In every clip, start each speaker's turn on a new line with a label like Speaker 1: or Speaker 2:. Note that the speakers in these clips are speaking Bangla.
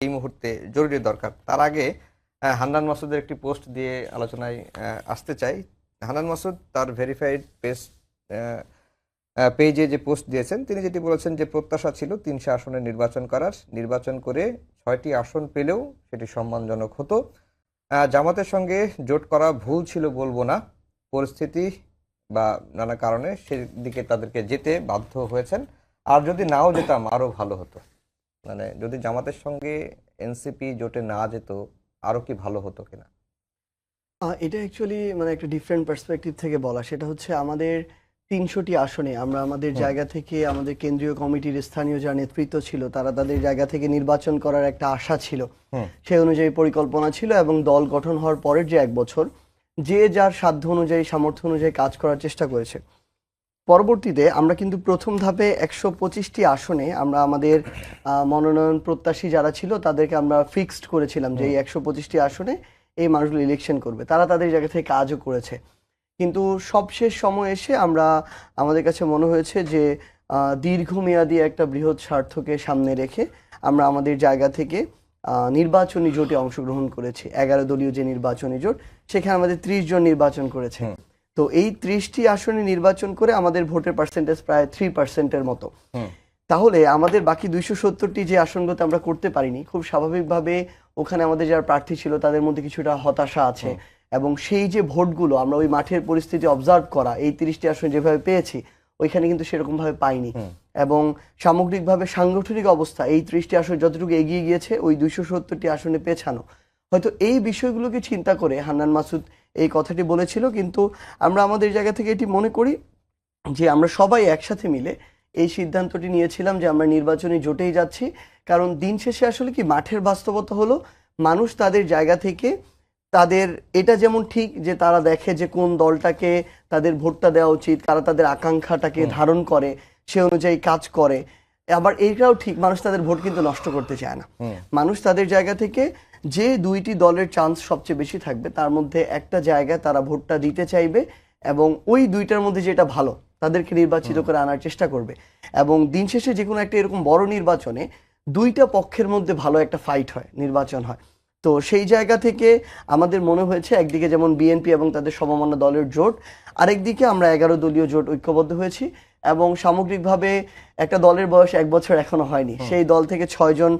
Speaker 1: এই মুহূর্তে জরুরি দরকার। তার আগে হান্নান মাসুদের একটি পোস্ট দিয়ে আলোচনায় আসতে চাই। হান্নান মাসুদ তার ভেরিফাইড পেজ পেজে যে পোস্ট দিয়েছেন, তিনি যেটি বলেছেন যে প্রত্যাশা ছিল তিনশো আসনে নির্বাচন করার। নির্বাচন করে ছয়টি আসন পেলেও সেটি সম্মানজনক হতো। জামাতের সঙ্গে জোট করা ভুল ছিল বলব না। পরিস্থিতি বা নানা কারণে সেদিকে তাদেরকে যেতে বাধ্য হয়েছেন। আর যদি নাও যেতাম, আরও ভালো হতো। মানে যদি জামাতের সঙ্গে এনসিপি জোটে না যেত আরও কি ভালো হতো কিনা?
Speaker 2: এটা অ্যাকচুয়ালি মানে একটা ডিফারেন্ট পার্সপেক্টিভ থেকে বলা। সেটা হচ্ছে আমাদের তিনশোটি আসনে আমরা আমাদের জায়গা থেকে আমাদের কেন্দ্রীয় কমিটির স্থানীয় যারা নেতৃত্ব ছিল তারা তাদের জায়গা থেকে নির্বাচন করার একটা আশা ছিল। সেই অনুযায়ী পরিকল্পনা ছিল এবং দল গঠন হওয়ার পরের যে এক বছর যে যার সাধ্য অনুযায়ী সামর্থ্য অনুযায়ী কাজ করার চেষ্টা করেছে। পরবর্তীতে আমরা কিন্তু প্রথম ধাপে একশো পঁচিশটি আসনে আমরা আমাদের মনোনয়ন প্রত্যাশী যারা ছিল তাদেরকে আমরা ফিক্সড করেছিলাম যে এই একশো পঁচিশটি আসনে এই মানুষগুলো ইলেকশন করবে। তারা তাদের জায়গা থেকে কাজও করেছে। কিন্তু সবশেষ সময় এসে আমরা আমাদের কাছে মনে হয়েছে যে দীর্ঘমেয়াদী একটা বৃহৎ স্বার্থকে সামনে রেখে আমরা আমাদের জায়গা থেকে নির্বাচনী জোটে অংশগ্রহণ করেছি। এগারো দলীয় যে নির্বাচনী জোট সেখানে আমাদের ত্রিশ জন নির্বাচন করেছে। তো এই ত্রিশটি আসনে নির্বাচন করে আমাদের ভোটের পার্সেন্টেজ প্রায় থ্রি পার্সেন্টের মতো। তাহলে আমাদের বাকি দুইশো সত্তরটি যে আসনগুলোতে আমরা করতে পারিনি খুব স্বাভাবিকভাবে ওখানে আমাদের যারা প্রার্থী ছিল তাদের মধ্যে কিছুটা হতাশা আছে। এবং সেই যে ভোটগুলো আমরা ওই মাঠের পরিস্থিতি অবজার্ভ করা এই তিরিশটি আসন যেভাবে পেয়েছি ওইখানে কিন্তু সেরকম ভাবে পাইনি এবং সামগ্রিকভাবে সাংগঠনিক অবস্থা এই ত্রিশটি আসন যতটুকু এগিয়ে গিয়েছে ওই দুইশো সত্তরটি আসনে পেছানো। হয়তো এই বিষয়গুলোকে চিন্তা করে হান্নান মাসুদ এই কথাটি বলেছিল কিন্তু আমরা আমাদের জায়গা থেকে এটি মনে করি যে আমরা সবাই একসাথে মিলে এই সিদ্ধান্তটি নিয়েছিলাম যে আমরা নির্বাচনী জোটেই যাচ্ছি। কারণ দিন শেষে আসলে কি মাঠের বাস্তবতা হলো মানুষ তাদের জায়গা থেকে তাদের এটা যেমন ঠিক যে তারা দেখে যে কোন দলটাকে তাদের ভোটটা দেওয়া উচিত তারা তাদের আকাঙ্ক্ষাটাকে ধারণ করে সে অনুযায়ী কাজ করে আবার এইটাও ঠিক মানুষ তাদের ভোট কিন্তু নষ্ট করতে চায় না। মানুষ তাদের জায়গা থেকে যে দুইটি দলের চান্স সবচেয়ে বেশি থাকবে তার মধ্যে একটা জায়গায় তারা ভোটটা দিতে চাইবে এবং ওই দুইটার মধ্যে যেটা ভালো তাদেরকে নির্বাচিত করে আনার চেষ্টা করবে। এবং দিন শেষে যে কোনো একটা এরকম বড় নির্বাচনে দুইটা পক্ষের মধ্যে ভালো একটা ফাইট হয় নির্বাচন হয়। তো সেই জায়গা থেকে আমাদের মনে হয়েছে একদিকে যেমন বিএনপি এবং তাদের সমমান্য দলের জোট আরেকদিকে আমরা এগারো দলীয় জোট ঐক্যবদ্ধ হয়েছি এবং সামগ্রিকভাবে একটা দলের বয়স এক বছর এখনও হয়নি। সেই দল থেকে ছয়জন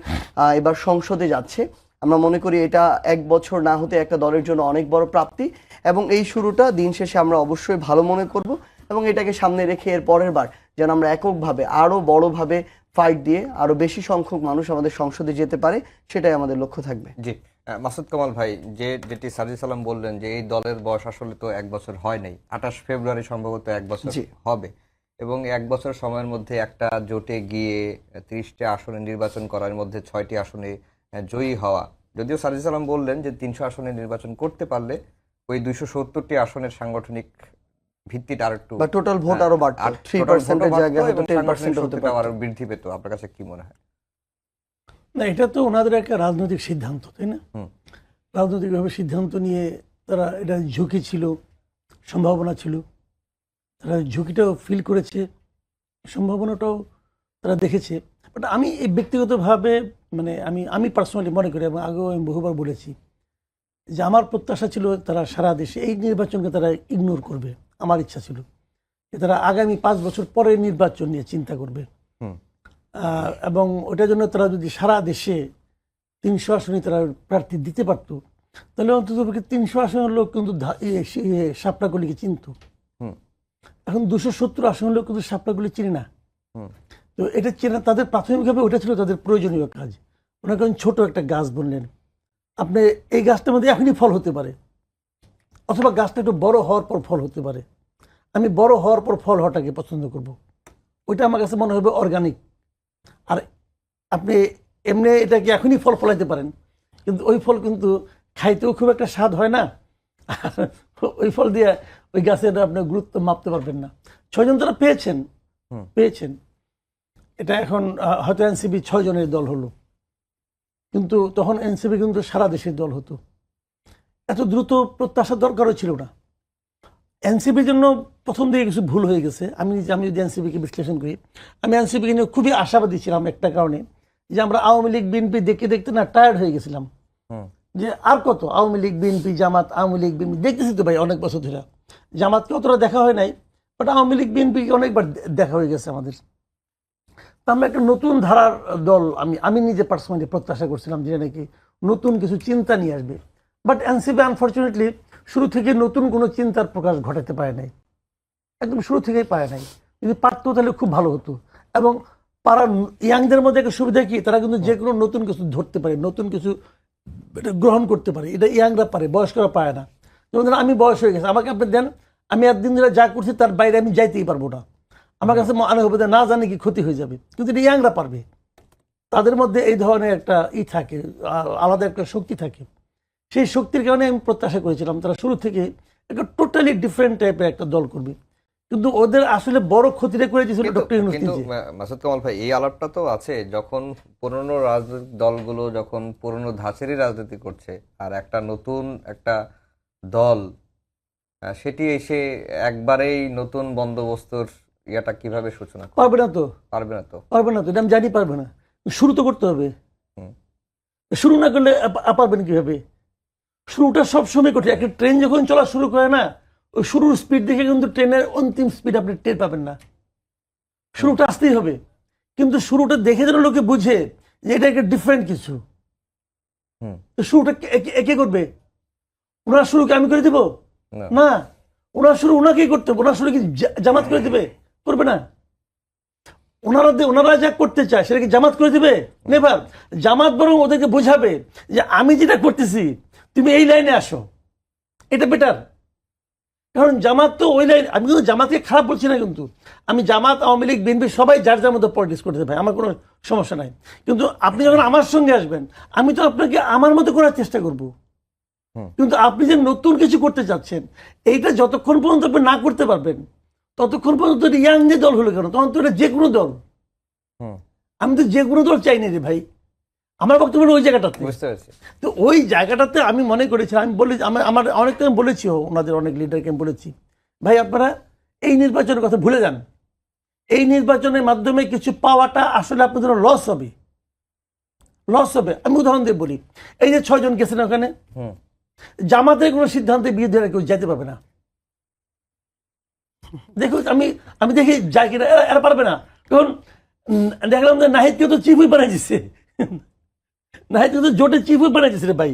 Speaker 2: এবার সংসদে যাচ্ছে। আমরা মনে করি এটা এক বছর না হতে একটা দলের জন্য অনেক বড় প্রাপ্তি এবং এই শুরুটা দিন শেষে আমরা অবশ্যই ভালো মনে করব এবং এটাকে সামনে রেখে এর পরের বার যেন আমরা এককভাবে আরও বড়ভাবে ফাইট দিয়ে আরও বেশি সংখ্যক মানুষ আমাদের সংসদে যেতে পারে সেটাই আমাদের লক্ষ্য থাকবে।
Speaker 1: জি মাসুদ কামাল ভাই যে যেটি সাজি সালাম বললেন যে এই দলের বয়স আসলে তো এক বছর হয় নাই আঠাশ ফেব্রুয়ারি সম্ভবত এক বছর হবে এবং এক বছর সময়ের মধ্যে একটা জোটে গিয়ে ত্রিশটি আসনে নির্বাচন করার মধ্যে ছয়টি আসনে জয়ী হওয়া। যদিও সাজি সালাম বললেন যে তিনশো আসনে নির্বাচন করতে পারলে ওই দুইশো সত্তরটি আসনের সাংগঠনিক ভিত্তিটা আর একটু
Speaker 2: টোটাল ভোট আরও বাড়তো। থ্রি পার্সেন্টের জায়গায় হয়তো টেন পার্সেন্ট হতে
Speaker 1: শক্তিটাও আরও বৃদ্ধি পেত। আপনার কাছে কি মনে হয়?
Speaker 3: না এটা তো ওনাদের একটা রাজনৈতিক সিদ্ধান্ত তাই না? রাজনৈতিকভাবে সিদ্ধান্ত নিয়ে তারা এটা ঝুঁকি ছিল সম্ভাবনা ছিল। তারা ঝুঁকিটাও ফিল করেছে সম্ভাবনাটাও তারা দেখেছে। বাট আমি এই ব্যক্তিগতভাবে মানে আমি আমি পার্সোনালি মনে করি এবং আগেও আমি বহুবার বলেছি যে আমার প্রত্যাশা ছিল তারা সারা দেশে এই নির্বাচনকে তারা ইগনোর করবে। আমার ইচ্ছা ছিল যে তারা আগামী পাঁচ বছর পরে নির্বাচন নিয়ে চিন্তা করবে। এবং ওটার জন্য তারা যদি সারা দেশে তিনশো আসনে তারা প্রার্থী দিতে পারতো তাহলে অন্তত তিনশো আসনের লোক কিন্তু সাপড়াগুলিকে চিনত। এখন দুশো সত্তর আসনের লোক কিন্তু সাপড়াগুলি চিনি না। তো এটা চেনা তাদের প্রাথমিকভাবে ওটা ছিল তাদের প্রয়োজনীয় কাজ। ওনাকে ছোট একটা গাছ বললেন। আপনি এই গাছটার মধ্যে এখনই ফল হতে পারে। অথবা গাছটা একটু বড় হওয়ার পর ফল হতে পারে। আমি বড় হওয়ার পর ফল হওয়াটাকে পছন্দ করব। ওইটা আমার কাছে মনে হবে অর্গানিক আর আপনি এমনি এটাকে এখনই ফল ফলাইতে পারেন। কিন্তু ওই ফল কিন্তু খাইতেও খুব একটা স্বাদ হয় না। ওই ফল দিয়ে ওই গাছের আপনি গুরুত্ব মাপতে পারবেন না। ছয়জন তারা পেয়েছেন পেয়েছেন। এটা এখন হয়তো এনসিপি ছয় জনের দল হলো। কিন্তু তখন এনসিপি কিন্তু সারা দেশের দল হতো। এত দ্রুত প্রত্যাশার দরকারও ছিল না। এনসিপির জন্য প্রথম দিকে কিছু ভুল হয়ে গেছে। আমি আমি যদি এনসিপিকে বিশ্লেষণ করি আমি এনসিপিকে নিয়ে খুবই আশাবাদী ছিলাম একটা কারণে যে আমরা আওয়ামী লীগ বিএনপি দেখতে দেখতে না টায়ার্ড হয়ে গেছিলাম। যে আর কত আওয়ামী লীগ বিএনপি জামাত আওয়ামী লীগ বিএনপি দেখতেছি তো ভাই অনেক বছর ধরে। জামাতকে অতটা দেখা হয় নাই বাট আওয়ামী লীগ বিএনপি অনেকবার দেখা হয়ে গেছে আমাদের। আমরা একটা নতুন ধারার দল, আমি আমি নিজে পার্সোনালি প্রত্যাশা করছিলাম যে নাকি নতুন কিছু চিন্তা নিয়ে আসবে। বাট এনসিপি আনফর্চুনেটলি শুরু থেকে নতুন কোনো চিন্তার প্রকাশ ঘটাতে পারে নাই। একদম শুরু থেকেই পারে নাই। যদি পারতো তাহলে খুব ভালো হতো। এবং পাড়ার ইয়াংদের মধ্যে একটা সুবিধা কি, তারা কিন্তু যে কোনো নতুন কিছু ধরতে পারে, নতুন কিছু এটা গ্রহণ করতে পারে। এটা ইয়াংরা পারে, বয়স্করা পায় না। যেমন আমি বয়স হয়ে গেছে, আমাকে আপনি দেন, আমি একদিন ধরে যা করছি তার বাইরে আমি যাইতেই পারব না। আমার কাছে মনে হবে যে না জানি কি ক্ষতি হয়ে যাবে কিন্তু এটা ইয়াংরা পারবে। তাদের মধ্যে এই ধরনের একটা ই থাকে আলাদা একটা শক্তি থাকে। সেই শক্তির কারণে আমি প্রত্যাশা করেছিলাম তারা শুরু থেকে একটা টোটালি ডিফারেন্ট টাইপের একটা দল করবে। কিন্তু ওদের আসলে বড় ক্ষতিটা করে দিয়েছিল ডক্টর ইউনুস
Speaker 1: কিন্তু মাসুদ কামাল ভাই এই আলাপটা তো আছে যখন পুরনো রাজনৈতিক দলগুলো যখন পুরনো ধাঁচেরই রাজনীতি করছে আর একটা নতুন একটা দল সেটি এসে একবারেই নতুন বন্দোবস্তর ইয়াটা কীভাবে সূচনা
Speaker 3: পারবে না তো।
Speaker 1: পারবে না তো।
Speaker 3: পারবে না তো এটা আমি জানি পারবে না। শুরু তো করতে হবে। শুরু না করলে পারবেন কীভাবে? শুরুটা সবসময় কঠিন। একটা ট্রেন যখন চলা শুরু করে না ওই শুরুর স্পিড দেখে কিন্তু ট্রেনের অন্তিম স্পিড আপনি টের পাবেন না। শুরুটা আসতেই হবে। কিন্তু শুরুটা দেখে যেন লোকে বুঝে যে এটা একটা ডিফারেন্ট কিছু।
Speaker 1: হুম।
Speaker 3: তো শুরুটা কে- কে- কে করবে? ওনার শুরুকে আমি করে দিব?
Speaker 1: না।
Speaker 3: না। ওনার শুরু ওনাকেই করতে হবে। ওনার শুরু কি জামাত করে দিবে? করবে না। ওনারা ওনারা যা করতে চায় সেটা কি জামাত করে দিবে? নেভার। জামাত বরং ওদেরকে বোঝাবে যে আমি যেটা করতেছি তুমি এই লাইনে আসো। এটা বেটার কারণ জামাত তো ওই লাইন আমি কিন্তু জামাতকে খারাপ বলছি না কিন্তু। আমি জামাত আওয়ামী লীগ বিএনপি সবাই যার যার মতো পলিটিক্স করতে ভাই আমার কোনো সমস্যা নাই। কিন্তু আপনি যখন আমার সঙ্গে আসবেন আমি তো আপনাকে আমার মতো করার চেষ্টা করব। কিন্তু আপনি যে নতুন কিছু করতে চাচ্ছেন এইটা যতক্ষণ পর্যন্ত আপনি না করতে পারবেন ততক্ষণ পর্যন্ত ইয়াং যে দল হলো কেন? তখন তো এটা যে কোনো দল আমি তো যে কোনো দল চাই না রে ভাই। আমার বক্তব্য ওই জায়গাটাতে। তো ওই জায়গাটাতে আমি মনে করেছি আমি বলে আমার আমার অনেককে আমি বলেছি ওনাদের অনেক লিডারকে আমি বলেছি। ভাই আপনারা এই নির্বাচনের কথা ভুলে যান। এই নির্বাচনের মাধ্যমে কিছু পাওয়াটা আসলে আপনাদের লস হবে। লস হবে। আমি উদাহরণ দিয়ে বলি। এই যে ছয়জন গেছেন ওখানে জামাতের কোনো সিদ্ধান্তের বিরুদ্ধে কেউ যেতে পারবে না। দেখুন, আমি আমি দেখি যাই কিনা, এরা পারবে না। কারণ দেখলাম যে নাহিদকে তো চিফই বানাই দিচ্ছে নাহিদকে তো জোটে চিফই বানাই দিচ্ছে রে ভাই।